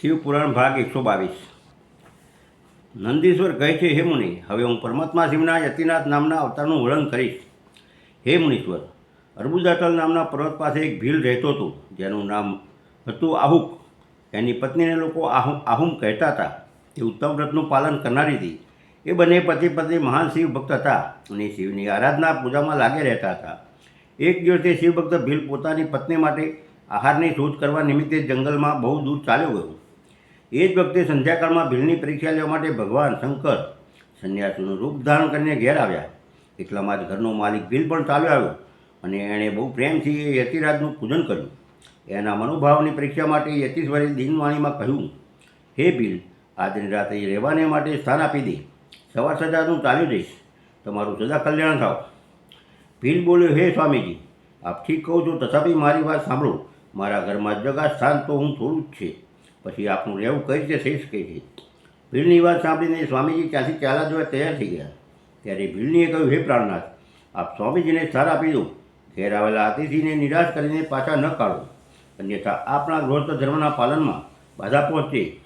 શિવપુરાણ ભાગ એકસો બાવીસ. નંદીશ્વર કહે છે, હે મુનિ, હવે હું પરમાત્મા શિવના યતિનાથ નામના અવતારનું વર્ણન કરીશ. હે મુનીશ્વર અર્બુદાટલ નામના પર્વત પાસે એક ભીલ રહેતો હતો, જેનું નામ હતું આહુક. એની પત્નીને લોકો આહુ, આહુમ કહેતા હતા. તે ઉત્તમ વ્રતનું પાલન કરનારી હતી. એ બંને પતિ પત્ની મહાન શિવ ભક્ત હતા અને શિવની આરાધના પૂજામાં લાગે રહેતા હતા. એક દિવસે શિવભક્ત ભીલ પોતાની પત્ની માટે આહારની શોધ કરવા નિમિત્તે જંગલમાં બહુ દૂર ચાલ્યો ગયો. એ જ વખતે સંધ્યાકાળમાં ભીલની પરીક્ષા લેવા માટે ભગવાન શંકર સંન્યાસીનું રૂપ ધારણ કરીને ઘેર આવ્યા. એટલામાં જ ઘરનો માલિક ભીલ પણ ચાલ્યો આવ્યો અને એણે બહુ પ્રેમથી એ યતિરાજનું પૂજન કર્યું. એના મનોભાવની પરીક્ષા માટે યતીશ્વરે દિનવાણીમાં કહ્યું, હે ભીલ, આજની રાતે રહેવાને માટે સ્થાન આપી દે. સવાર સજાનું ચાલ્યો જઈશ. તમારું સદા કલ્યાણ થાવ. ભીલ બોલ્યો, હે સ્વામીજી આપ ઠીક કહું છો, તથાપી મારી વાત સાંભળો. મારા ઘરમાં જગા સ્થાન તો હું થોડું જ છે. પછી આપનું રહેવું કઈ રીતે થઈ શકે છે? ભીલની વાત સાંભળીને સ્વામીજી ત્યાંથી ચાલા જોવા તૈયાર થઈ ગયા. ત્યારે ભીલનીએ કહ્યું, હે પ્રાણનાથ, આપ સ્વામીજીને સ્થાન આપી દો. ઘેર આવેલા અતિથિને નિરાશ કરીને પાછા ન કાઢો. અન્યથા આપણા ગૃહસ્થ ધર્મના પાલનમાં બાધા પહોંચે.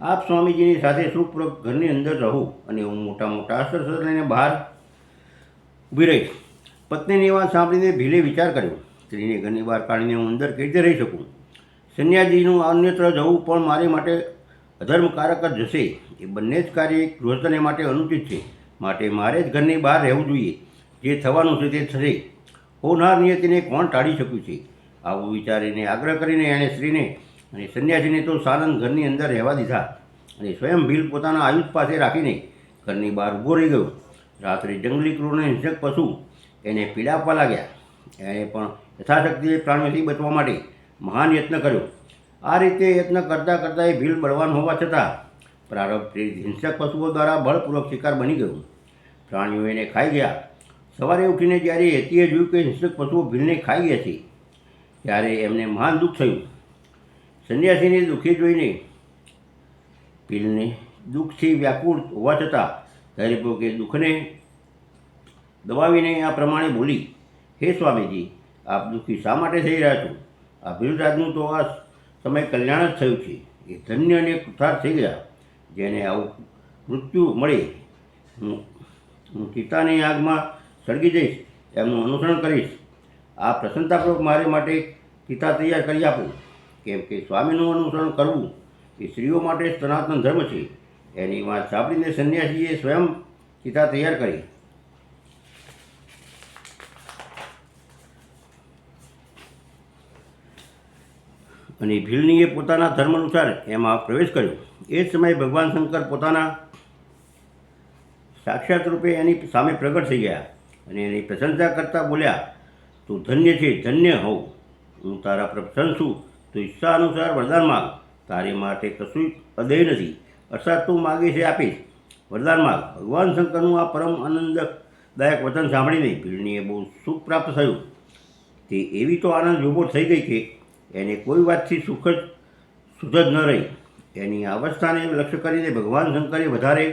આપ સ્વામીજીની સાથે સુખપૂર્વક ઘરની અંદર રહો અને હું મોટા મોટા અસ્ત્ર લઈને બહાર ઊભી રહીશ. પત્નીની વાત સાંભળીને ભીલે વિચાર કર્યો. સ્ત્રીને ઘરની બહાર કાઢીને હું અંદર કઈ રીતે રહી શકું? સન્યાસીનું અન્યત્ર જવું પણ મારી માટે અધર્મકારક જ જશે એ બંને જ કાર્ય ગૃહસ્થને માટે અનુચિત છે. માટે મારે જ ઘરની બહાર રહેવું જોઈએ. જે થવાનું છે તે થશે. હોનાર નિયતિને કોણ ટાળી શક્યું છે? આવું વિચારીને આગ્રહ કરીને એણે સ્ત્રીને અને સંન્યાસીને તો સાનંદ ઘરની અંદર રહેવા દીધા અને સ્વયં ભીલ પોતાના આયુષ પાસે રાખીને ઘરની બહાર ઊભો રહી ગયો. રાત્રે જંગલી ક્રૂરને હિંસક પશુ એને પીડા આપવા લાગ્યા. એણે પણ યથાશક્તિ પ્રાણીઓથી બચવા માટે મહાન યત્ન કર્યો. આ રીતે યત્ન કરતાં કરતાં એ ભીલ બળવાન હોવા છતાં પ્રારંભથી હિંસક પશુઓ દ્વારા બળપૂર્વક શિકાર બની ગયું. પ્રાણીઓ એને ખાઈ ગયા. સવારે ઉઠીને જ્યારે યતીએ જોયું કે હિંસક પશુઓ ભીલને ખાઈ ગયા છે, ત્યારે એમને મહાન દુઃખ થયું. સંન્યાસીને દુઃખી જોઈને ભીલને દુઃખથી વ્યાકુળ હોવા છતાં ધૈર્ય કે દુઃખને દબાવીને આ પ્રમાણે બોલી, હે સ્વામીજી, આપ દુઃખી શા માટે થઈ રહ્યા છો? આ ભીલરાજનું તો આ સમય કલ્યાણ જ થયું છે. એ ધન્ય અને કૃથાર થઈ ગયા. જેને આવું મૃત્યુ મળે, હું પિતાની આગમાં સળગી જઈશ, એમનું અનુસરણ કરીશ. આ પ્રસન્નતાપૂર્વક મારે માટે પિતા તૈયાર કરી આપો. કેમ કે સ્વામીનું અનુસરણ કરવું એ સ્ત્રીઓ માટે સનાતન ધર્મ છે. એની વાત સાંભળીને સંન્યાસીએ સ્વયં પિતા તૈયાર કરી. અને ભીલનીએ પોતાના ધર્મ અનુસાર એમાં પ્રવેશ કર્યો. એ જ સમયે ભગવાન શંકર પોતાના સાક્ષાત રૂપે એની સામે પ્રગટ થઈ ગયા અને એની પ્રશંસા કરતાં બોલ્યા, તું ધન્ય છે, ધન્ય હોઉં. હું તારા પ્રસન્ન છું. તું ઈચ્છા અનુસાર વરદાન માગ. તારી માટે કશું અદય નથી. અર્થાત તું માગે છે, આપીશ. વરદાન માગ. ભગવાન શંકરનું આ પરમ આનંદદાયક વચન સાંભળીને ભીલનીએ બહુ સુખ પ્રાપ્ત થયું. તે એવી તો આનંદ વિભો થઈ ગઈ કે એને કોઈ વાતથી સુખ જ સુધ જ ન રહી. એની અવસ્થાને લક્ષ્ય કરીને ભગવાન શંકરે વધારે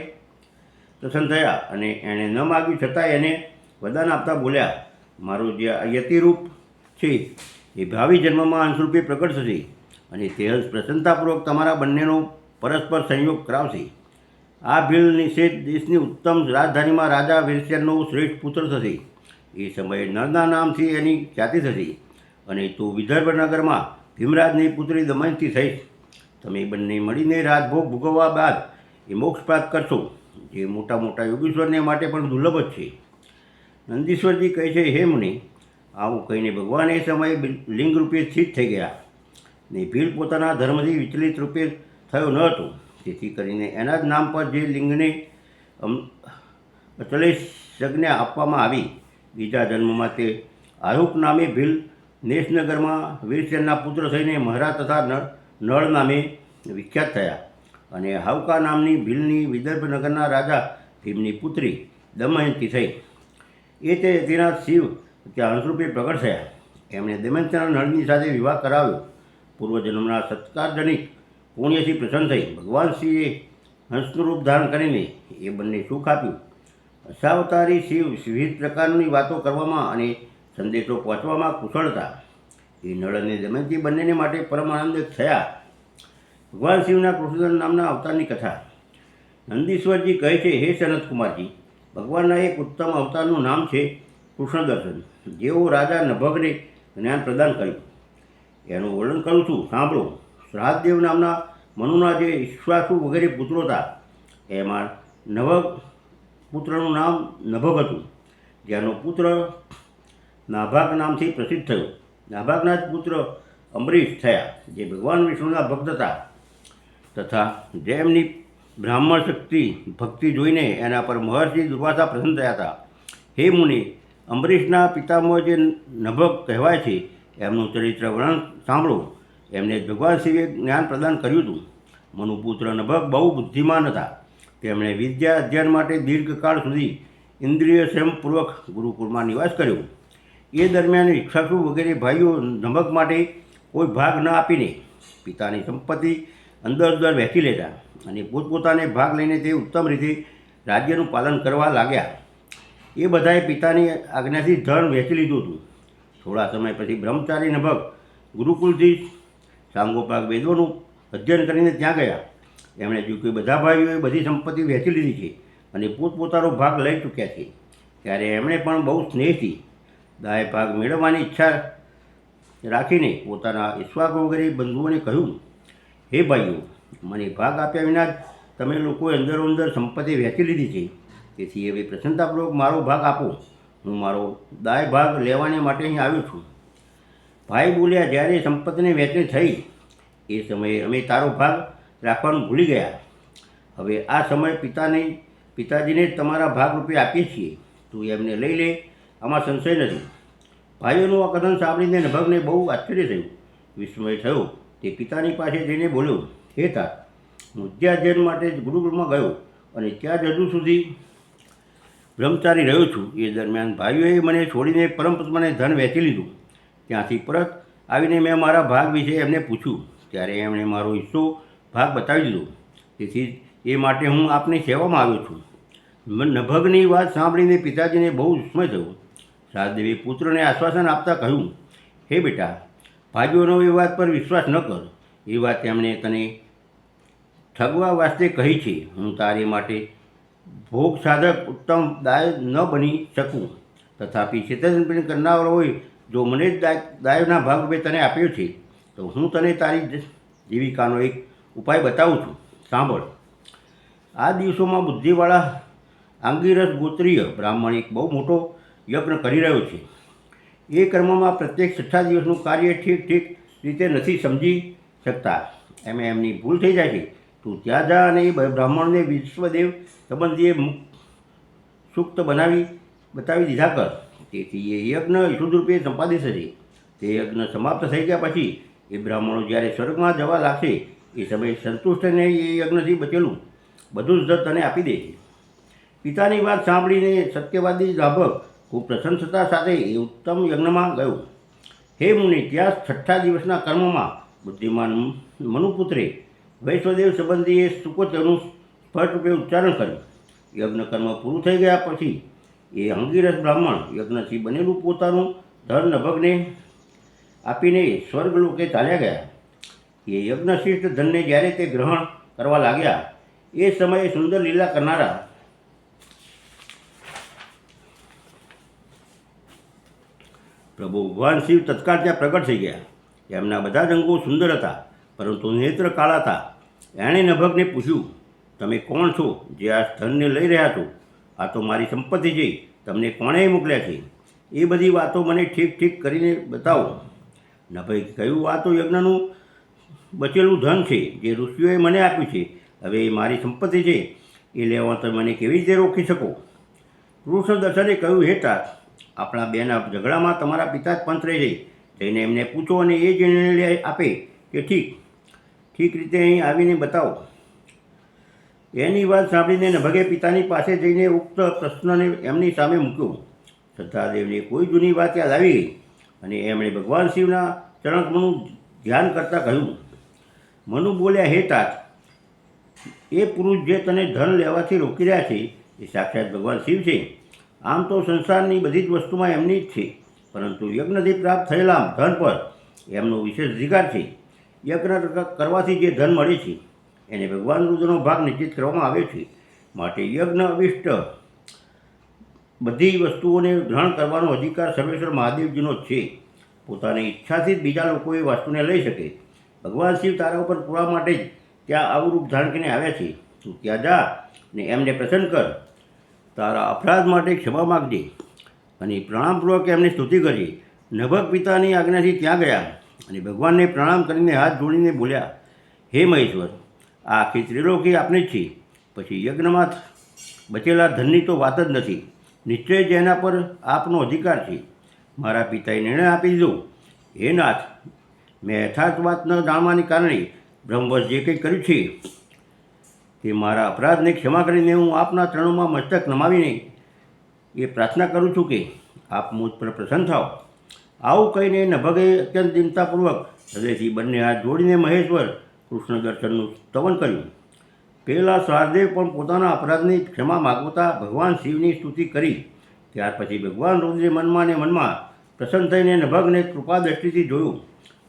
પ્રસન્ન થયા અને એણે ન માગ્યું છતાં એને વરદાન આપતા બોલ્યા, મારું જે યતિરૂપ છે, એ ભાવિ જન્મમાં અંશરૂપે પ્રગટ થશે અને તે પ્રસન્નતાપૂર્વક તમારા બંનેનો પરસ્પર સંયોગ કરાવશે. આ ભીલ નિષેધ દેશની ઉત્તમ રાજધાનીમાં રાજા વિરસ્યનનો શ્રેષ્ઠ પુત્ર થશે. એ સમયે નરના નામથી એની ખ્યાતિ થશે. અને તું વિદર્ભનગરમાં ભીમરાજની પુત્રી દમયંતી થઈશ. તમે બંને મળીને રાજભોગ ભોગવવા બાદ એ મોક્ષ પ્રાપ્ત કરશો, જે મોટા મોટા યોગીશ્વરને માટે પણ દુર્લભ જ છે. નંદીશ્વરજી કહે છે, હે મુનિ, આવું કહીને ભગવાન એ સમયે લિંગ રૂપે સ્થિત થઈ ગયા. ને ભીલ પોતાના ધર્મથી વિચલિત રૂપે થયો ન હતો. તેથી કરીને એના જ નામ પર જે લિંગને અચલેશ સંજ્ઞા આપવામાં આવી, બીજા જન્મમાં તે આરોપ નામે ભીલ નેશનગરમાં વીરસેનના પુત્ર થઈને મહારાજ તથા નળ નળ નામે વિખ્યાત થયા અને હાવકા નામની ભીલની વિદર્ભનગરના રાજા ભીમની પુત્રી દમયંતી થઈ. એ તે તેના શિવ ત્યાં હંસરૂપે પ્રગટ થયા. એમણે દમયંતીના નળની સાથે વિવાહ કરાવ્યો. પૂર્વજન્મના સત્કારજનિક પુણ્યથી પ્રસન્ન થઈ. ભગવાન શ્રીએ હંસનું રૂપ ધારણ કરીને એ બંને સુખ આપ્યું. અસાવતારી શિવ વિવિધ પ્રકારની વાતો કરવામાં અને સંદેશો પહોંચવામાં કુશળતા એ નળ અને દમયંતી બંનેને માટે પરમ આનંદ થયા. ભગવાન શિવના કૃષ્ણ નામના અવતારની કથા. નંદીશ્વરજી કહે છે, હે સનતકુમારજી ભગવાનના એક ઉત્તમ અવતારનું નામ છે કૃષ્ણ દર્શન જેઓ રાજા નભગને જ્ઞાન પ્રદાન કર્યું. એનું વર્ણન કરું છું, સાંભળો. શ્રાદ્દેવ નામના મનુના જે ઈશ્વાસુ વગેરે પુત્રો હતા, એમાં નભગ પુત્રનું નામ નભગ હતું. જેનો પુત્ર નાભાગ નામથી પ્રસિદ્ધ થયો. નાભાગના જ પુત્ર અંબરીશ થયા, જે ભગવાન વિષ્ણુના ભક્ત હતા. તથા જેમની બ્રાહ્મણ શક્તિ, ભક્તિ જોઈને એના પર મહર્ષિ દુર્વાસા પ્રસન્ન થયા હતા. હે મુનિ અંબરીશના પિતામાં જે નભક કહેવાય છે, એમનું ચરિત્ર વર્ણન સાંભળો. એમને ભગવાન શિવે જ્ઞાન પ્રદાન કર્યું હતું. મનુપુત્ર નભગ બહુ બુદ્ધિમાન હતા. તેમણે વિદ્યા અધ્યયન માટે દીર્ઘકાળ સુધી ઇન્દ્રિય સ્વયંપૂર્વક ગુરુકુળમાં નિવાસ કર્યો. એ દરમિયાન ઈચ્છાસુ વગેરે ભાઈઓ નમક માટે કોઈ ભાગ ન આપીને પિતાની સંપત્તિ અંદર અંદર વહેંચી લેતા અને પોતપોતાને ભાગ લઈને તે ઉત્તમ રીતે રાજ્યનું પાલન કરવા લાગ્યા. એ બધાએ પિતાની આજ્ઞાથી ધન વહેંચી લીધું હતું. થોડા સમય પછી બ્રહ્મચારી નભક ગુરુકુલથી સાંગોપાક વેદોનું અધ્યયન કરીને ત્યાં ગયા. એમણે જો કે બધા ભાઈઓએ બધી સંપત્તિ વહેંચી લીધી છે અને પોતપોતાનો ભાગ લઈ ચૂક્યા છે. ત્યારે એમણે પણ બહુ સ્નેહથી દાય ભાગ મેળવવાની ઈચ્છા રાખીને પોતાના ઈશ્વાકો વગેરે બંધુઓને કહ્યું, હે ભાઈઓ, મને ભાગ આપ્યા વિના જ તમે લોકોએ અંદરો અંદર સંપત્તિ વહેંચી લીધી છે. તેથી હવે પ્રસન્નતાપૂર્વક મારો ભાગ આપો. હું મારો દાય ભાગ લેવાને માટે અહીં આવ્યો છું. ભાઈ બોલ્યા, જ્યારે સંપત્તિને વહેંચણી થઈ, એ સમયે અમે તારો ભાગ રાખવાનું ભૂલી ગયા. હવે આ સમય પિતાને, પિતાજીને તમારા ભાગ રૂપે આપીએ છીએ. તું એમને લઈ લે આમાં સંશય નથી. ભાઈઓનું આ કથન સાંભળીને નભગને બહુ આશ્ચર્ય થયું. વિસ્મય થયો. તે પિતાની પાસે જઈને બોલ્યો, હે તા હું અધ્યાધ્યન માટે ગુરુકુળમાં ગયો અને ત્યાં જ હજુ સુધી બ્રહ્મચારી રહ્યો છું, એ દરમિયાન ભાઈઓએ મને છોડીને પરમપત્માને ધન વહેંચી લીધું. ત્યાંથી પરત આવીને મેં મારા ભાગ વિશે એમને પૂછ્યું. ત્યારે એમણે મારો હિસ્સો ભાગ બતાવી દીધો. તેથી એ માટે હું આપની સેવામાં આવ્યો છું. નભગની વાત સાંભળીને પિતાજીને બહુ વિસ્મય થયો. શારદેવી પુત્રને આશ્વાસન આપતા કહ્યું, હે બેટા, ભાઈઓનો એ વાત પર વિશ્વાસ ન કર. એ વાત તેમણે તને ઠગવા વાસ્તે કહી છે. હું તારી માટે ભોગ સાધક ઉત્તમ દાય ન બની શકું. તથાપિ છેતરપિંડી કરનાર હોય જો મને જ દાય, દાયના ભાગરૂપે તને આપ્યો છે, તો હું તને તારી જીવિકાનો એક ઉપાય બતાવું છું. સાંભળ. આ દિવસોમાં બુદ્ધિવાળા આંગીરસ ગોત્રીય બ્રાહ્મણ એક બહુ મોટો યજ્ઞ કરી રહ્યો છે. એ કર્મમાં પ્રત્યેક છઠ્ઠા દિવસનું કાર્ય ઠીક ઠીક રીતે નથી સમજી શકતા. એમ એમની ભૂલ થઈ જાય છે. તું ત્યાં જા અને એ બ્રાહ્મણને વિશ્વદેવ સંબંધીએ સુક્ત બનાવી, બતાવી દીધા કર. તેથી એ યજ્ઞ શુદ્ધ રૂપે સંપાદિત થશે. તે યજ્ઞ સમાપ્ત થઈ ગયા પછી એ બ્રાહ્મણો જ્યારે સ્વર્ગમાં જવા લાગશે, એ સમયે સંતુષ્ટ થઈને એ યજ્ઞથી બચેલું. બધું જ તને આપી દે છે. પિતાની વાત સાંભળીને સત્યવાદી લાભક ખૂબ પ્રશંસતા સાથે એ ઉત્તમ યજ્ઞમાં ગયો. હે મુનિ, ત્યાં છઠ્ઠા દિવસના કર્મમાં બુદ્ધિમાન મનુપુત્રે વૈશ્વદેવ સંબંધીએ સુકોચનું સ્પષ્ટરૂપે ઉચ્ચારણ કર્યું. યજ્ઞ કર્મ પૂરું થઈ ગયા પછી એ અંગીરસ બ્રાહ્મણ યજ્ઞથી બનેલું પોતાનું ધન નભગને આપીને સ્વર્ગલોકે ચાલ્યા ગયા. એ યજ્ઞશિષ્ટ ધનને જ્યારે તે ગ્રહણ કરવા લાગ્યા, એ સમયે સુંદર લીલા કરનારા પ્રભુ ભગવાન શિવ તત્કાળ ત્યાં પ્રગટ થઈ ગયા. એમના બધા જ અંગો સુંદર હતા, પરંતુ નેત્ર કાળા હતા. એણે નભગને પૂછ્યું, તમે કોણ છો જે આ સ્થળને લઈ રહ્યા છો? આ તો મારી સંપત્તિ છે, તમને કોણે મોકલ્યા છે? એ બધી વાતો મને ઠીક ઠીક કરીને બતાવો. નભે કહ્યું, આ તો યજ્ઞનું બચેલું ધન છે, જે ઋષિઓએ મને આપ્યું છે. હવે એ મારી સંપત્તિ છે. એ લેવા તમે મને કેવી રીતે રોકી શકો? કૃષ્ણ દર્શને કહ્યું, હે તા આપણા બેના ઝઘડામાં તમારા પિતા જ પંથરે જઈ જઈને એમને પૂછો અને એ જ નિર્ણય આપે કે ઠીક ઠીક રીતે અહીં આવીને બતાવો. એની વાત સાંભળીને નભગે પિતાની પાસે જઈને ઉક્ત પ્રશ્નને એમની સામે મૂક્યો. શ્રદ્ધાદેવને કોઈ જૂની વાત યાદ આવી ગઈ અને એમણે ભગવાન શિવના ચરણકમનું ધ્યાન કરતાં કહ્યું, મનુ બોલ્યા, હે તાત, એ પુરુષ જે તને ધન લેવાથી રોકી રહ્યા છે, એ સાક્ષાત ભગવાન શિવ છે. આમ તો સંસારની બધી જ વસ્તુમાં એમની જ છે. પરંતુ યજ્ઞથી પ્રાપ્ત થયેલા ધન પર એમનો વિશેષ અધિકાર છે. યજ્ઞ કરવાથી જે ધન મળે છે, એને ભગવાન રુદ્રનો ભાગ નિશ્ચિત કરવામાં આવે છે. માટે યજ્ઞ, અભિષ્ટ બધી વસ્તુઓને ગ્રહણ કરવાનો અધિકાર સર્વેશ્વર મહાદેવજીનો જ છે. પોતાની ઈચ્છાથી જ બીજા લોકો એ વસ્તુને લઈ શકે. ભગવાન શિવ તારા ઉપર પૂરા માટે જ ત્યાં આવું રૂપ ધારણ કરીને આવ્યા છે. તું ત્યાં જા ને એમને પ્રસન્ન કર. તારા અપરાધ માટે ક્ષમા માગજે અને પ્રણામપૂર્વક એમની સ્તુતિ કરી નભક પિતાની આજ્ઞાથી ત્યાં ગયા અને ભગવાનને પ્રણામ કરીને હાથ જોડીને બોલ્યા, હે મહેશ્વર, આ આખી ત્રિલોકી આપની જ છે. પછી યજ્ઞમાં બચેલા ધનની તો વાત જ નથી. નિશ્ચય જેના પર આપનો અધિકાર છે. મારા પિતાએ નિર્ણય આપી દીધો. હે નાથ, મેં યથાર્થ વાત ન જાણવાને કારણે બ્રહ્મવશ જે કંઈ કર્યું છે તે મારા અપરાધને ક્ષમા કરીને હું આપના ચરણોમાં મસ્તક નમાવીને એ પ્રાર્થના કરું છું કે આપ મુજ પર પ્રસન્ન થાઓ. આવું કહીને નભગે અત્યંત ચિંતાપૂર્વક હૃદયથી બંને હાથ જોડીને મહેશ્વર કૃષ્ણ દર્શનનું સ્તવન કર્યું. પહેલાં શારદેવ પણ પોતાના અપરાધની ક્ષમા માગવતા ભગવાન શિવની સ્તુતિ કરી. ત્યાર પછી ભગવાન રુદ્રે મનમાં ને મનમાં પ્રસન્ન થઈને નભગને કૃપા દ્રષ્ટિથી જોયું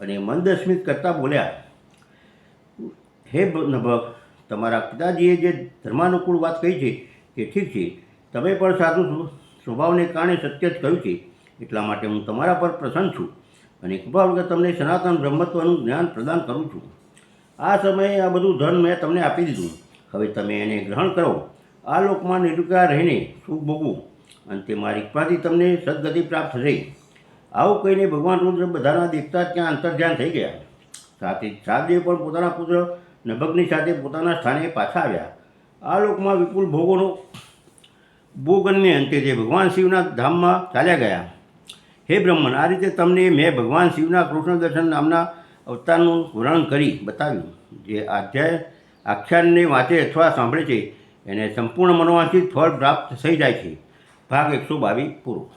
અને મંદસ્મિત કરતાં બોલ્યા, હે નભગ તમારા પિતાજીએ જે ધર્માનુકૂળ વાત કહી છે તે ઠીક છે, તમે પણ સાધુ સ્વભાવને કારણે સત્ય જ કહ્યું છે, એટલા માટે હું તમારા પર પ્રસન્ન છું અને કૃપા વગર તમને સનાતન બ્રહ્મત્વનું જ્ઞાન પ્રદાન કરું છું. આ સમયે આ બધું ધન મેં તમને આપી દીધું. હવે તમે એને ગ્રહણ કરો. આ લોકમાં નિર્વિકાર રહીને સુખ ભોગવું. અંતે મારી કૃપાથી તમને સદગતિ પ્રાપ્ત થશે. આવું કહીને ભગવાન રુદ્ર બધાના દેખતા ત્યાં અંતર્ધ્યાન થઈ ગયા. સાથે જ સાદેવ પણ પોતાના પુત્ર નભગની સાથે પોતાના સ્થાને પાછા આવ્યા. આ લોકમાં વિપુલ ભોગોનો ભોગનને અંતે તે ભગવાન શિવના ધામમાં ચાલ્યા ગયા. હે બ્રહ્મન આ રીતે તમને મેં ભગવાન શિવના કૃષ્ણ દર્શન નામના અવતારનું વર્ણન કરી બતાવ્યું. જે અધ્યાય આખ્યાનને વાંચે અથવા સાંભળે છે, એને સંપૂર્ણ મનોવાંછિત ફળ પ્રાપ્ત થઈ જાય છે. ભાગ એકસો બાવીસ પૂરો.